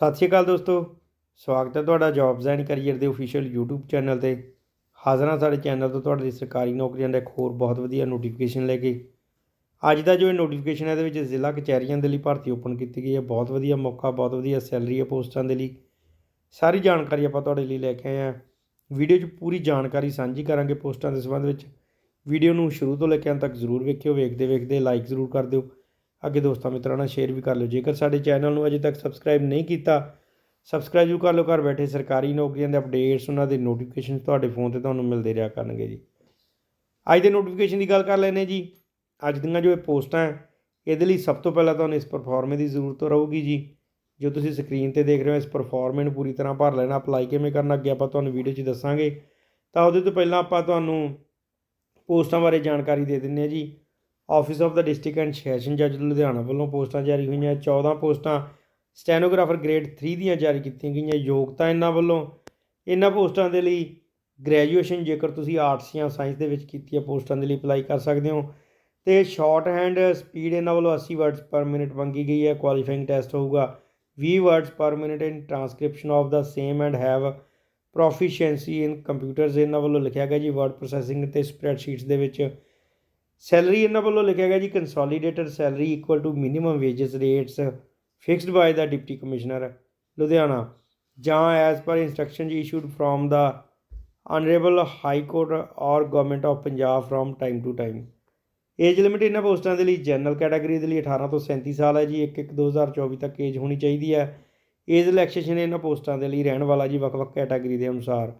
ਸਤਿ ਸ਼੍ਰੀ ਅਕਾਲ ਦੋਸਤੋ, ਸਵਾਗਤ ਹੈ ਤੁਹਾਡਾ ਜੌਬਸ ਐਂਡ ਕੈਰੀਅਰ ਦੇ ਅਫੀਸ਼ੀਅਲ YouTube ਚੈਨਲ ਤੇ। ਹਾਜ਼ਰ ਹਾਂ ਸਾਡੇ ਚੈਨਲ ਤੋਂ ਤੁਹਾਡੇ ਲਈ ਸਰਕਾਰੀ ਨੌਕਰੀਆਂ ਦਾ ਇੱਕ ਹੋਰ ਬਹੁਤ ਵਧੀਆ ਨੋਟੀਫਿਕੇਸ਼ਨ ਲੈ ਕੇ। ਅੱਜ ਦਾ ਜੋ ਇਹ ਨੋਟੀਫਿਕੇਸ਼ਨ ਹੈ, ਇਹਦੇ ਵਿੱਚ ਜ਼ਿਲ੍ਹਾ ਕਚਹਿਰੀਆਂ ਦੇ ਲਈ ਭਰਤੀ ਓਪਨ ਕੀਤੀ ਗਈ ਹੈ। ਬਹੁਤ ਵਧੀਆ ਮੌਕਾ, ਬਹੁਤ ਵਧੀਆ ਸੈਲਰੀ ਹੈ ਪੋਸਟਾਂ ਦੇ ਲਈ। ਸਾਰੀ ਜਾਣਕਾਰੀ ਆਪਾਂ ਤੁਹਾਡੇ ਲਈ ਲੈ ਕੇ ਆਏ ਹਾਂ। ਵੀਡੀਓ 'ਚ ਪੂਰੀ ਜਾਣਕਾਰੀ ਸਾਂਝੀ ਕਰਾਂਗੇ ਪੋਸਟਾਂ ਦੇ ਸੰਬੰਧ ਵਿੱਚ। ਵੀਡੀਓ ਨੂੰ ਸ਼ੁਰੂ ਤੋਂ ਲੈ ਕੇ ਅੰਤ ਤੱਕ ਜ਼ਰੂਰ ਵੇਖਿਓ ਵੇਖਦੇ ਵੇਖਦੇ ਲਾਈਕ ਜ਼ਰੂਰ ਕਰ ਦਿਓ। ਅੱਗੇ ਦੋਸਤਾਂ ਮਿੱਤਰਾਂ ਨਾਲ ਸ਼ੇਅਰ ਵੀ ਕਰ ਲਓ। ਜੇਕਰ ਸਾਡੇ ਚੈਨਲ ਨੂੰ ਅਜੇ ਤੱਕ ਸਬਸਕ੍ਰਾਈਬ ਨਹੀਂ ਕੀਤਾ ਸਬਸਕ੍ਰਾਈਬ ਜ਼ਰੂਰ ਕਰ ਲਓ। ਘਰ ਬੈਠੇ ਸਰਕਾਰੀ ਨੌਕਰੀਆਂ ਦੇ ਅਪਡੇਟਸ ਉਹਨਾਂ ਦੇ ਨੋਟੀਫਿਕੇਸ਼ਨ ਤੁਹਾਡੇ ਫੋਨ ਤੇ ਤੁਹਾਨੂੰ ਮਿਲਦੇ ਰਿਹਾ ਕਰਨਗੇ ਜੀ। ਅੱਜ ਦੇ ਨੋਟੀਫਿਕੇਸ਼ਨ ਦੀ ਗੱਲ ਕਰ ਲੈਨੇ ਜੀ। ਅੱਜ ਦੀਆਂ ਜੋ ਇਹ ਪੋਸਟਾਂ ਹੈ, ਇਹਦੇ ਲਈ ਸਭ ਤੋਂ ਪਹਿਲਾਂ ਤੁਹਾਨੂੰ ਇਸ ਪਰਫਾਰਮੇ ਦੀ ਜ਼ਰੂਰਤ ਰਹੂਗੀ ਜੀ। ਜੋ ਤੁਸੀਂ ਸਕਰੀਨ ਤੇ ਦੇਖ ਰਹੇ ਹੋ, ਇਸ ਪਰਫਾਰਮੇ ਨੂੰ ਪੂਰੀ ਤਰ੍ਹਾਂ ਭਰ ਲੈਣਾ ਅਪਲਾਈ ਕਿਵੇਂ ਕਰਨਾ, ਅੱਗੇ ਆਪਾਂ ਤੁਹਾਨੂੰ ਵੀਡੀਓ 'ਚ ਦੱਸਾਂਗੇ। ਤਾਂ ਉਹਦੇ ਤੋਂ ਪਹਿਲਾਂ ਆਪਾਂ ਤੁਹਾਨੂੰ ਪੋਸਟਾਂ ਬਾਰੇ ਜਾਣਕਾਰੀ ਦੇ ਦਿੰਦੇ ਹਾਂ ਜੀ। Office of the district and session ਜੱਜ ਲੁਧਿਆਣਾ ਵੱਲੋਂ ਪੋਸਟਾਂ ਜਾਰੀ ਹੋਈਆਂ। 14 ਪੋਸਟਾਂ ਸਟੈਨੋਗ੍ਰਾਫਰ ਗ੍ਰੇਡ 3 ਦੀਆਂ ਜਾਰੀ ਕੀਤੀਆਂ ਗਈਆਂ। ਯੋਗਤਾ ਇਹਨਾਂ ਵੱਲੋਂ। ਇਹਨਾਂ ਪੋਸਟਾਂ ਦੇ ਲਈ ਗ੍ਰੈਜੂਏਸ਼ਨ ਜੇਕਰ ਤੁਸੀਂ ਆਰਟਸ ਜਾਂ ਸਾਇੰਸ ਦੇ ਵਿੱਚ ਕੀਤੀ ਹੈ ਪੋਸਟਾਂ ਦੇ ਲਈ ਅਪਲਾਈ ਕਰ ਸਕਦੇ ਹੋ। ਤੇ ਸ਼ਾਰਟ ਹੈਂਡ ਸਪੀਡ ਇਹਨਾਂ ਵੱਲੋਂ 80 ਵਰਡਸ ਪਰ ਮਿੰਟ ਮੰਗੀ ਗਈ ਹੈ। ਕੁਆਲੀਫਾਈਂਗ ਟੈਸਟ ਹੋਊਗਾ। 20 words per minute in transcription of the same and have proficiency in computers ਇਹਨਾਂ ਵੱਲੋਂ ਲਿਖਿਆ ਗਿਆ ਜੀ, ਵਰਡ ਪ੍ਰੋਸੈਸਿੰਗ ਤੇ ਸਪਰੈਡਸ਼ੀਟਸ ਦੇ ਵਿੱਚ ਸੈਲਰੀ ਇਹਨਾਂ ਵੱਲੋਂ ਲਿਖਿਆ ਗਿਆ ਜੀ consolidated salary equal to minimum wages rates fixed by the deputy commissioner Ludhiana. ਜਾਂ as per instruction issued from the honourable high court or government of Punjab from time to time age limit ਇਹਨਾਂ ਪੋਸਟਾਂ ਦੇ ਲਈ general category ਦੇ ਲਈ 18 ਤੋਂ 37 ਸਾਲ ਹੈ ਜੀ 1 1 2024 ਤੱਕ ਏਜ ਹੋਣੀ ਚਾਹੀਦੀ ਹੈ। ਏਜ ਰਿਲੈਕਸੇਸ਼ਨ ਇਹਨਾਂ ਪੋਸਟਾਂ ਦੇ ਲਈ ਰਹਿਣ ਵਾਲਾ ਜੀ ਵੱਖ-ਵੱਖ ਕੈਟਾਗਰੀ ਦੇ ਅਨੁਸਾਰ।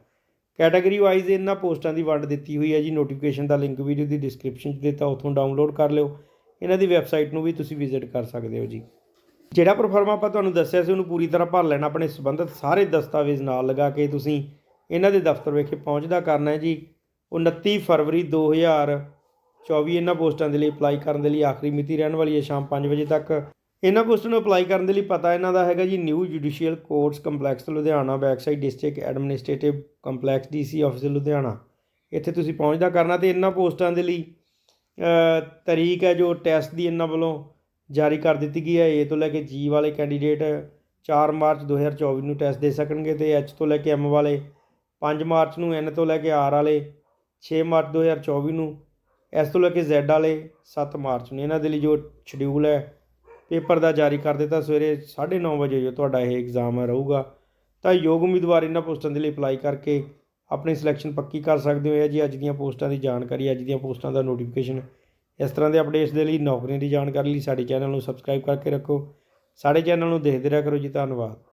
ਕੈਟਾਗਰੀ ਵਾਈਜ਼ ਇਹਨਾਂ ਪੋਸਟਾਂ ਦੀ ਵੰਡ ਦਿੱਤੀ ਹੋਈ ਹੈ ਜੀ। ਨੋਟੀਫਿਕੇਸ਼ਨ ਦਾ ਲਿੰਕ ਵੀਡੀਓ ਦੀ ਡਿਸਕ੍ਰਿਪਸ਼ਨ 'ਚ ਦਿੱਤਾ, ਉੱਥੋਂ ਡਾਊਨਲੋਡ ਕਰ ਲਿਓ। ਇਹਨਾਂ ਦੀ ਵੈਬਸਾਈਟ ਨੂੰ ਵੀ ਤੁਸੀਂ ਵਿਜ਼ਿਟ ਕਰ ਸਕਦੇ ਹੋ ਜੀ। ਜਿਹੜਾ ਪਰਫਾਰਮਾ ਆਪਾਂ ਤੁਹਾਨੂੰ ਦੱਸਿਆ ਸੀ, ਉਹਨੂੰ ਪੂਰੀ ਤਰ੍ਹਾਂ ਭਰ ਲੈਣਾ, ਆਪਣੇ ਸੰਬੰਧਿਤ ਸਾਰੇ ਦਸਤਾਵੇਜ਼ ਨਾਲ ਲਗਾ ਕੇ ਤੁਸੀਂ ਇਹਨਾਂ ਦੇ ਦਫ਼ਤਰ ਵਿਖੇ ਪਹੁੰਚਦਾ ਕਰਨਾ ਹੈ ਜੀ। 29 ਫਰਵਰੀ 2024 ਇਹਨਾਂ ਪੋਸਟਾਂ ਦੇ ਲਈ ਅਪਲਾਈ ਕਰਨ ਦੇ ਲਈ ਆਖਰੀ ਮਿਤੀ ਰਹਿਣ ਵਾਲੀ ਹੈ ਸ਼ਾਮ 5 ਵਜੇ ਤੱਕ। ਇਹਨਾਂ ਪੋਸਟਾਂ ਨੂੰ ਅਪਲਾਈ ਕਰਨ ਦੇ ਲਈ ਪਤਾ ਇਹਨਾਂ ਦਾ ਹੈਗਾ ਜੀ new judicial courts complex Ludhiana backside district administrative complex DC office Ludhiana. ਇੱਥੇ ਤੁਸੀਂ ਪਹੁੰਚਦਾ ਕਰਨਾ ਤੇ ਇਹਨਾਂ ਪੋਸਟਾਂ ਦੇ ਲਈ ਤਰੀਕ ਹੈ ਜੋ ਟੈਸਟ ਦੀ ਇਹਨਾਂ ਵੱਲੋਂ ਜਾਰੀ ਕਰ ਦਿੱਤੀ ਗਈ ਹੈ। ਏ ਤੋਂ ਲੈ ਕੇ ਜੀ ਵਾਲੇ ਕੈਂਡੀਡੇਟ 4 ਮਾਰਚ 2024 ਨੂੰ ਟੈਸਟ ਦੇ ਸਕਣਗੇ ਤੇ ਐਚ ਤੋਂ ਲੈ ਕੇ ਐਮ ਵਾਲੇ 5 ਮਾਰਚ ਨੂੰ ਐਨ ਤੋਂ ਲੈ ਕੇ ਆਰ ਵਾਲੇ 6 ਮਾਰਚ 2024 ਨੂੰ ਐਸ ਤੋਂ ਲੈ ਕੇ ਜ਼ੈਡ ਵਾਲੇ 7 ਮਾਰਚ ਨੂੰ। ਇਹਨਾਂ ਦੇ ਲਈ ਜੋ ਸ਼ਡਿਊਲ ਹੈ ਪੇਪਰ ਦਾ ਜਾਰੀ ਕਰ ਦਿੱਤਾ ਸਵੇਰੇ 9:30 ਵਜੇ ਜੋ ਤੁਹਾਡਾ ਇਹ ਐਗਜ਼ਾਮ ਰਹੂਗਾ। ਤਾਂ ਯੋਗ ਉਮੀਦਵਾਰ ਇਹਨਾਂ ਪੋਸਟਾਂ ਦੇ ਲਈ ਅਪਲਾਈ ਕਰਕੇ ਆਪਣੀ ਸਿਲੈਕਸ਼ਨ ਪੱਕੀ ਕਰ ਸਕਦੇ ਹੋ। ਇਹ ਜੀ ਅੱਜ ਦੀਆਂ ਪੋਸਟਾਂ ਦੀ ਜਾਣਕਾਰੀ, ਅੱਜ ਦੀਆਂ ਪੋਸਟਾਂ ਦਾ ਨੋਟੀਫਿਕੇਸ਼ਨ ਇਸ ਤਰ੍ਹਾਂ ਦੇ ਅਪਡੇਟਸ ਦੇ ਲਈ ਨੌਕਰੀਆਂ ਦੀ ਜਾਣਕਾਰੀ ਲਈ ਸਾਡੇ ਚੈਨਲ ਨੂੰ ਸਬਸਕ੍ਰਾਈਬ ਕਰਕੇ ਰੱਖੋ। ਸਾਡੇ ਚੈਨਲ ਨੂੰ ਦੇਖਦੇ ਰਿਹਾ ਕਰੋ ਜੀ। ਧੰਨਵਾਦ।